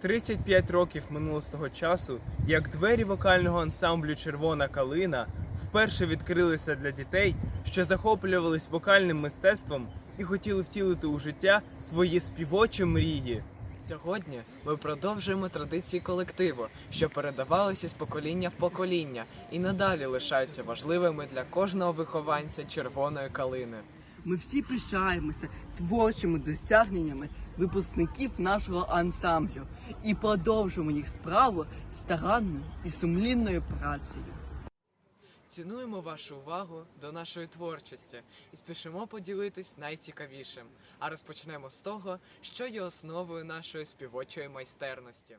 35 років минуло з того часу, як двері вокального ансамблю Червона калина вперше відкрилися для дітей, що захоплювались вокальним мистецтвом і хотіли втілити у життя свої співочі мрії. Сьогодні ми продовжуємо традиції колективу, що передавалися з покоління в покоління і надалі лишаються важливими для кожного вихованця червоної калини. Ми всі пишаємося творчими досягненнями випускників нашого ансамблю і продовжуємо їх справу старанною і сумлінною працею. Цінуємо вашу увагу до нашої творчості і спішимо поділитись найцікавішим. А розпочнемо з того, що є основою нашої співочої майстерності.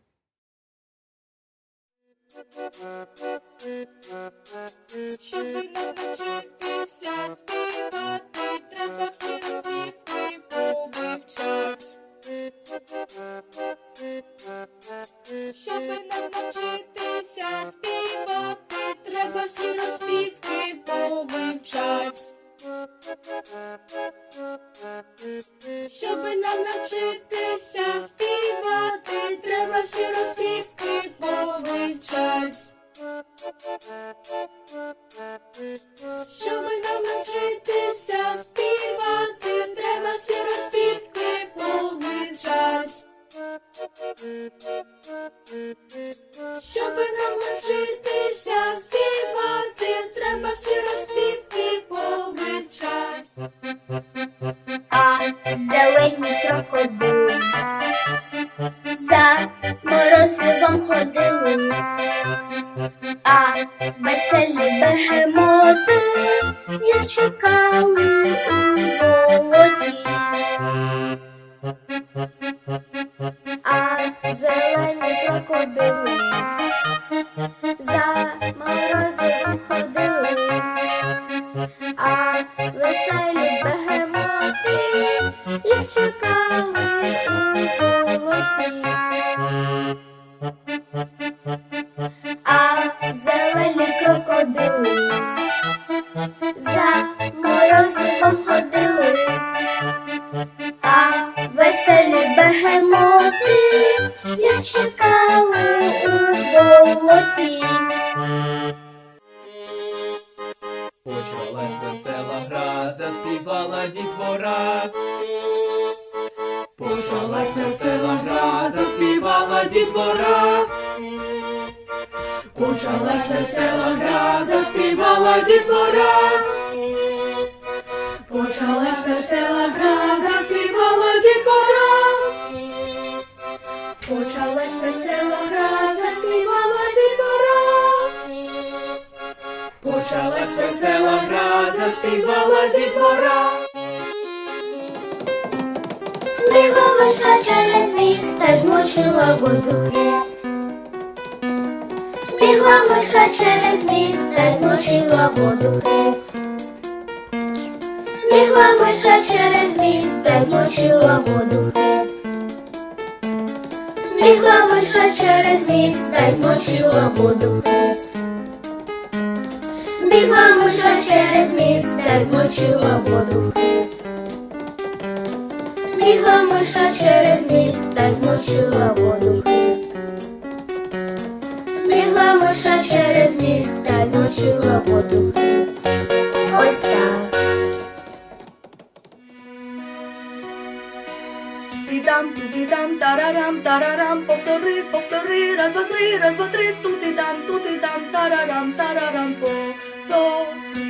Всі розпівки повивчать. Щоби нам навчитися співати, треба всі розпівки повивчать. Щоби нам навчитися співати, треба всі розпівки повивчать. а зелені крокодили за чекали у. А зелені крокодили за морозивом ходили, а веселі бегемоти їх чекали чекали у болоті. Почалась весела гра, заспівала дітвора. Почалась весела гра, заспівала дітвора. Почалась весела гра, заспівала дітвора. Почалась весела Почалась весела гра, заспівала дітвора. Почалась весела гра, заспівала дітвора. Бігла миша через ліс, та змочила воду хвіст. Бігла миша через ліс, та змочила воду хвіст. Бігла миша через ліс, та змочила воду хвіст. Бігла миша через міст, та змочила воду хвіст. Бігла миша через міст, та змочила воду хвіст. Бігла миша через міст та змочила воду хист. Бігла миша через міст та змочила воду хист. Ось так. Тутидам, тутидам, тарарам, тарарам, повтори, повтори, раз, два, три, раз, два, три, тутидам, тутидам, тарарам, тарарам, повтори.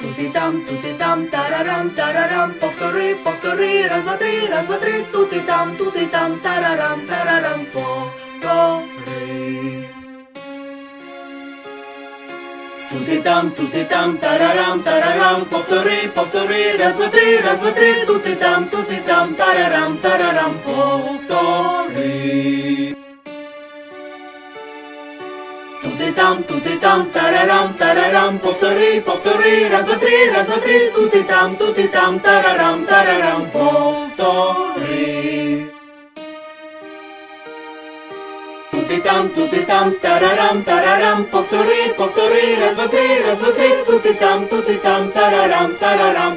Тутидам, тутидам, тарарам, тарарам, повтори, повтори, раз, два, три, раз, два, три, тутидам, тутидам, тарарам, тарарам, повтори. Туди там, туди там, тарарам, тарарам, повтори, повтори, раз, два, три, раз, два, три, туди там, туди там, тарарам, тарарам, повтори. Туди там, туди там, тарарам, тарарам, повтори, повтори, раз, два, три, раз, два, три, туди там, туди там, тарарам, тарарам, Туди там, тарарам, тарарам, повтори, повтори, раз, два, три, раз, два, три, туди там, туди там, тарарам, тарарам.